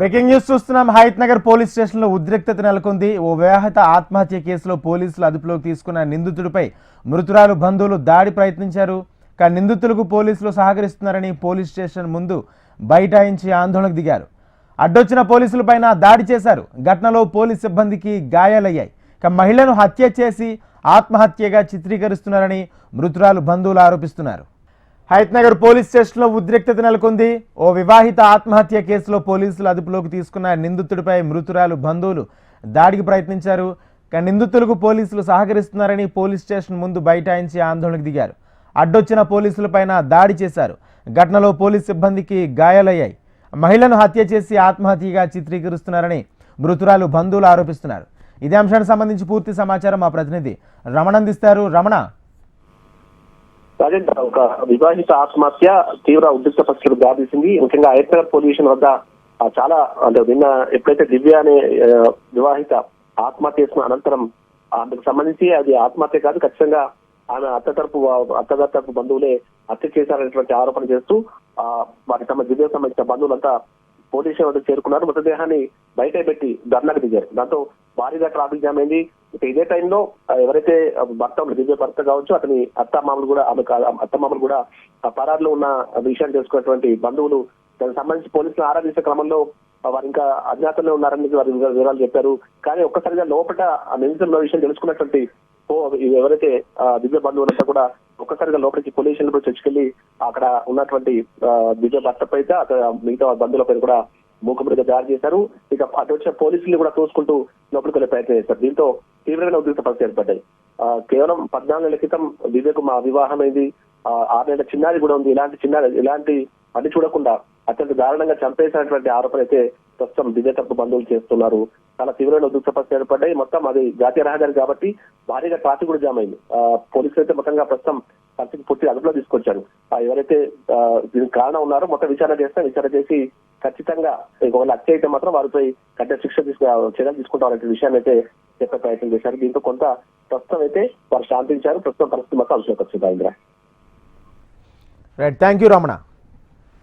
Breaking news చూస్తున్నాం. Hayath Nagar police స్టేషన్లో ఉద్రిక్తత నెలకొంది. ఓ వివాహిత ఆత్మహత్య కేసులో పోలీసులు అదుపులోకి తీసుకున్న నిందితుడిపై మృతురాలు బంధువులు దాడి ప్రయత్నించారు. కానీ నిందితులకు పోలీసులు సహకరిస్తున్నారని పోలీస్ స్టేషన్ ముందు బైఠాయించి ఆందోళనకు దిగారు. అడ్డొచ్చిన పోలీసులపైన దాడి చేశారు. ఘటనలో పోలీస్ సిబ్బందికి గాయాలయ్యాయి. ఇక మహిళను హత్య చేసి ఆత్మహత్యగా చిత్రీకరిస్తున్నారని మృతురాలు బంధువులు ఆరోపిస్తున్నారు. హైత్నగర్ పోలీస్ స్టేషన్లో ఉద్రిక్తత నెలకొంది. ఓ వివాహిత ఆత్మహత్య కేసులో పోలీసులు అదుపులోకి తీసుకున్న నిందితుడిపై మృతురాలు బంధువులు దాడికి ప్రయత్నించారు. కానీ నిందితులకు పోలీసులు సహకరిస్తున్నారని పోలీస్ స్టేషన్ ముందు బైఠాయించి ఆందోళనకు దిగారు. అడ్డొచ్చిన పోలీసులపైన దాడి చేశారు. ఘటనలో పోలీస్ సిబ్బందికి గాయాలయ్యాయి. మహిళను హత్య చేసి ఆత్మహత్యగా చిత్రీకరిస్తున్నారని మృతురాలు బంధువులు ఆరోపిస్తున్నారు. ఇదే అంశానికి సంబంధించి పూర్తి సమాచారం మా ప్రతినిధి రమణ అందిస్తారు. రమణ రాజేంద్ర ఒక వివాహిత ఆత్మహత్య తీవ్ర ఉద్రిక్త పరిస్థితులకు దారితీసింది. ముఖ్యంగా ఐఎస్ఆర్ పొల్యూషన్ వద్ద చాలా అంటే నిన్న ఎప్పుడైతే దివ్య అనే వివాహిత ఆత్మహత్య చేసిన అనంతరం అందుకు సంబంధించి అది ఆత్మహత్య కాదు ఖచ్చితంగా ఆమె అత్త తరపు అత్తగారి తరపు బంధువులే హత్య చేశారనేటువంటి ఆరోపణ చేస్తూ ఆ, వారి తమ దివ్యకు సంబంధించిన బంధువులంతా పోలీసు వద్ద చేరుకున్నారు. మృతదేహాన్ని బయట పెట్టి ధర్నాకు దిగారు. దాంతో భారీగా ట్రాఫిక్ జామ్ అయింది ఇదే టైంలో ఎవరైతే భర్త ఉన్నాడో, దివ్య భర్త కావచ్చు అతని అత్త మామలు కూడా ఆమె అత్తమామలు కూడా పరారులో ఉన్న విషయాన్ని తెలుసుకున్నటువంటి బంధువులు దానికి సంబంధించి పోలీసులు ఆరా తీసే క్రమంలో వారు ఇంకా అజ్ఞాతంలో ఉన్నారని వారి వివరాలు చెప్పారు. కానీ ఒక్కసారిగా లోపల ఆ నిందితుల విషయం తెలుసుకున్నటువంటి ఓ ఎవరైతే దివ్య బంధువులు అంతా కూడా ఒక్కసారిగా లోపలికి పోలీసులు కూడా లో అక్కడ ఉన్నటువంటి దివ్య భర్తపై అక్కడ మిగతా బంధువులపై కూడా మూకముడిగా దారి చేశారు. ఇక అటు వచ్చిన పోలీసులు కూడా తోసుకుంటూ లోపలికి వెళ్ళే ప్రయత్నం చేశారు. దీంతో తీవ్రమైన ఉద్రిక్త పరిస్థితి ఏర్పడ్డాయి. ఆ, కేవలం పద్నాలుగు నెలల క్రితం వివేక్ మా వివాహం ఆ, ఆరు నెలల చిన్నారి కూడా ఉంది. ఇలాంటి చిన్నారి ఇలాంటి అన్ని చూడకుండా అత్యంత దారుణంగా చంపేసినటువంటి ఆరోపణ అయితే ప్రస్తుతం దివ్య బంధువులు చేస్తున్నారు. చాలా తీవ్రమైన ఉద్రిక్త ఏర్పడ్డాయి. మొత్తం అది జాతీయ రహదారి కాబట్టి భారీగా ట్రాఫిక్ కూడా జామ్ అయింది. ఆ, పోలీసులు అయితే మొత్తంగా ప్రస్తుతం పరిస్థితి పూర్తి అదుపులో తీసుకొచ్చారు. ఎవరైతే దీనికి కారణం ఉన్నారో మొత్తం విచారణ చేస్తే విచారణ చేసి ఖచ్చితంగా ఒకవేళ హత్య అయితే మాత్రం వారిపై కఠిన శిక్ష తీసుకు చర్యలు తీసుకుంటామనే విషయాన్ని అయితే చెప్పే ప్రయత్నం చేశారు. దీంతో కొంత ప్రస్తుతం అయితే వారు శాంతించారు. ప్రస్తుతం పరిస్థితి మొత్తం అదుపులోకి వచ్చింది. Indra right thank you Ramana